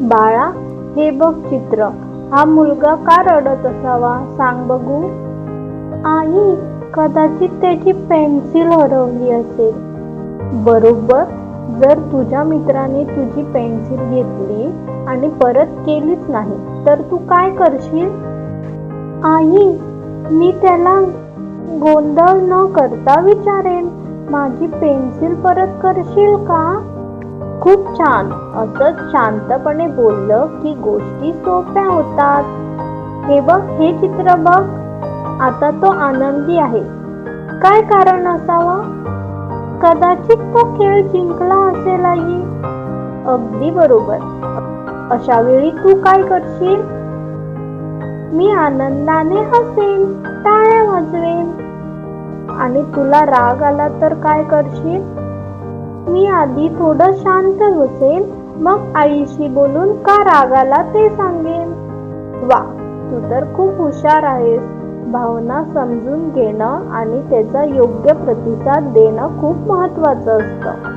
बाळा हे बघ चित्र. हा मुलगा का रडत असावा? सांग बघू. आई कदाचित त्याची पेन्सिल हरवली असेल. बरोबर जर तुझ्या मित्राने तुझी पेन्सिल घेतली आणि परत केलीच नाही तर तू काय करशील? आई मी त्याला गोंधळ न करता विचारेन. माझी पेन्सिल परत करशील का? खूप छान. असंच शांतपणे बोललं की गोष्टी सोप्या होतात. हे बघ हे चित्र बघ. आता तो आनंदी आहे. काय कारण असावं? कदाचित तो खेळ जिंकला असेल आई अगदी बरोबर. अशा वेळी तू काय करशील? मी आनंदाने हसेन टाळ्या वाजवेन. आणि तुला राग आला तर काय करशील? मी आधी थोडं शांत बसेन मग आईशी बोलून का रागाला ते सांगेन? वा तू तर खूप हुशार आहेस. भावना समजून घेणं आणि त्याचा योग्य प्रतिसाद देणं खूप महत्वाचं असतं.